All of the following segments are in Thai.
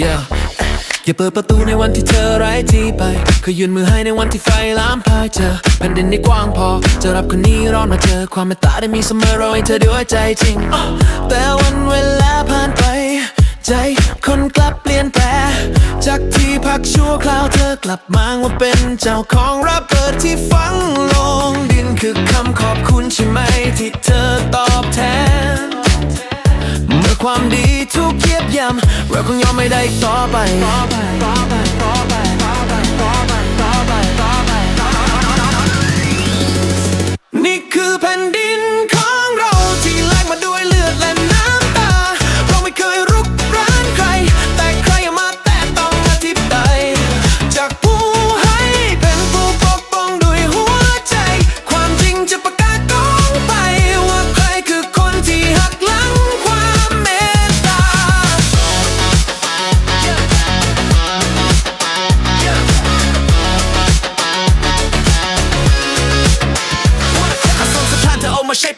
yeah อย่าเปิดประตูในวันที่เธอไร้ที่ไปเคยยืนมือให้ในวันที่ไฟลามพายเจอแผ่นดินได้กว้างพอ จะรับคนนี้ร้อนมาเจอความเมตตาได้มีเสมอรอให้เธอด้วยใจจริง แต่วันเวลาผ่านไป ใจคนกลับเปลี่ยนแปลงจากที่พักชั่วคราวเธอกลับมาว่าเป็นเจ้าของรับเปิดที่ฝังลงดินคือคำขอบคุณใช่ไหมที่เธอตอบแทนเมื่อความดี ทุกเยียบย่ำเราคงยอมไม่ได้อีกต่อไป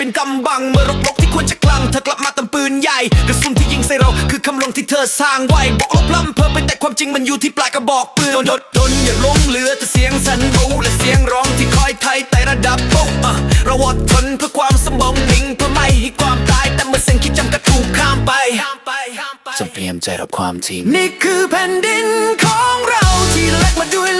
เป็นกำบัง เมื่อรบรบที่ควรจะกลัง เธอกลับมาตำปืนใหญ่ กระสุนที่ยิงใส่เรา คือคำลงที่เธอสร้างไว้บอกลบล้ำเพิ่มไปแต่ความจริงมันอยู่ที่ปลายกระบอกปืนโดนดดนอย่าลงเหลือแต่เสียงสันบูและเสียงร้องที่คอยไทยแต่ระดับโป๊ะอะเราอดทนเพื่อความสมองนิ่งเพื่อไม่ให้ความตายแต่เมื่อเส้นคิดจำกัดถูกข้ามไปจะเตรียมใจรับความจริงนี่คือแผ่นดินของเราที่แลกมาด้วย